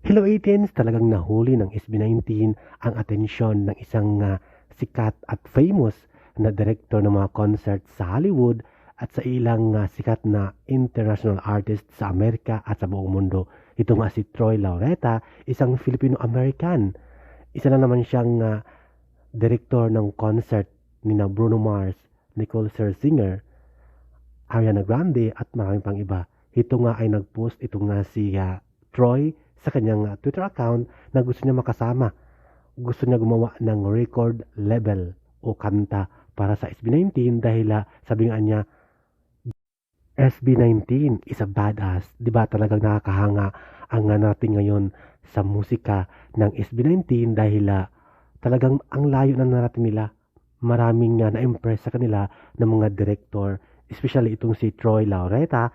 Hello 18s, talagang nahuli ng SB19 ang atensyon ng isang ah, sikat at famous na director ng mga concert sa Hollywood at sa ilang ah, sikat na international artist sa Amerika at sa buong mundo. Ito nga si Troy Laureta, isang Filipino-American. Isa na naman siyang ah, director ng concert ni na Bruno Mars, Nicole Scherzinger, Ariana Grande at maraming pang iba. Ito nga ay nag-post ito nga si ah, Troy sa kanyang ah, Twitter account na gusto niya makasama. Gusto niya gumawa ng record level o kanta para sa SB19 dahil ah, sabi nga niya SB19 is a badass. 'Di ba talagang nakakahanga ang natin ngayon sa musika ng SB19 dahil ah, talagang ang layo na narating nila. Maraming nga na-impress sa kanila ng mga director, especially itong si Troy Laureta